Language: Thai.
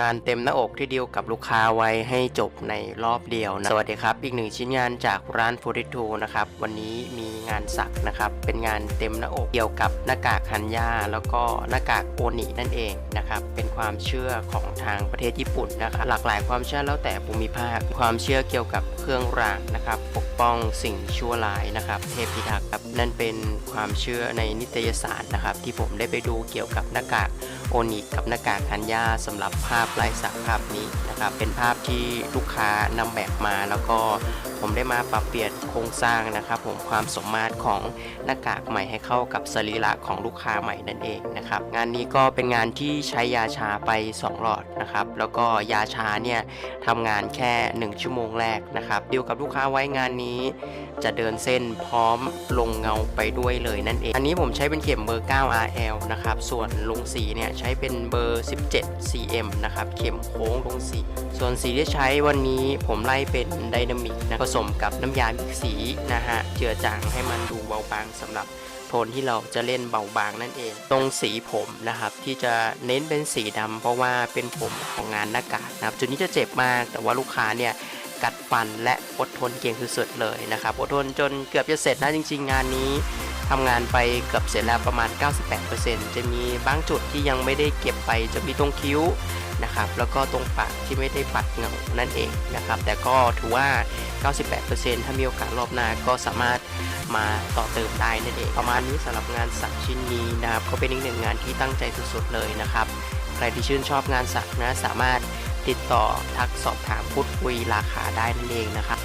งานเต็มหน้าอกที่ดีลกับลูกค้าไว้ให้จบในรอบเดียวนะสวัสดีครับ อีกหนึ่งชิ้นงานจากร้าน42นะครับ วันนี้มีงานสักนะครับ เป็นงานเต็มหน้าอกเกี่ยวกับหน้ากากฮันยาแล้วก็หน้ากากโอนินั่นเองนะครับ เป็นความเชื่อของทางประเทศญี่ปุ่นนะครับ หลากหลายความเชื่อแล้วแต่ภูมิภาค ความเชื่อเกี่ยวกับเครื่องรางนะครับ ปกป้องสิ่งชั่วร้ายนะครับ เทพพิทักษ์ครับนั่นเป็นความเชื่อในนิตยสารนะครับ ที่ผมได้ไปดูเกี่ยวกับหน้ากาก โอนิกับหน้ากากฮันยาสำหรับภาพลายสักภาพนี้นะครับ เป็นภาพที่ลูกค้านำแบบมา แล้วก็ผมได้มาปรับเปลี่ยนโครงสร้างนะครับผมความสมมาตรของหน้ากากใหม่ให้เข้ากับสรีระของลูกค้าใหม่นั่นเองนะครับ งานนี้ก็เป็นงานที่ใช้ยาชาไป 2 หลอดนะครับ แล้วก็ยาชาเนี่ยทำงานแค่ 1 ชั่วโมงแรกนะครับดีลกับลูกค้าไว้งานนี้ จะเดินเส้นพร้อมลงเงาไปด้วยเลยนั่นเอง อันนี้ผมใช้เป็นเข็มเบอร์ 9 RL นะครับ ส่วนลงสีเนี่ยใช้เป็นเบอร์ 17 CM นะครับ เข็มโค้งลงสี ส่วนสีที่ใช้วันนี้ผมไล่เป็นไดนามิกนะผสมกับน้ำยามิกสีนะฮะ เจือจางให้มันดูเบาบางสำหรับโทนที่เราจะเล่นเบาบางนั่นเอง ตรงสีผมนะครับที่จะเน้นเป็นสีดำเพราะว่าเป็นผมของงานหน้ากากนะครับจุดนี้จะเจ็บมาก แต่ว่าลูกค้าเนี่ยกัดฟันและอดทนเก่งสุดๆเลยนะครับอดทนจนเกือบจะเสร็จนะจริง ๆ งานนี้ ทำงานไปเกือบเสร็จแล้วประมาณ 98%จะมีบางจุดที่ยังไม่ได้เก็บไปจะมีตรงคิ้วนะครับแล้วก็ตรงปากที่ไม่ได้ปัดเงานั่นเองนะครับแต่ก็ถือว่า 98%ถ้ามีโอกาสรอบหน้าก็สามารถมาต่อเติมได้นั่นเองประมาณนี้สำหรับงานสักชิ้นนี้นะครับก็เป็นอีกหนึ่งงานที่ตั้งใจสุดๆเลยนะครับใครที่ชื่นชอบงานสักนะสามารถติดต่อทักสอบถามพูดคุยราคาได้นั่นเองนะครับ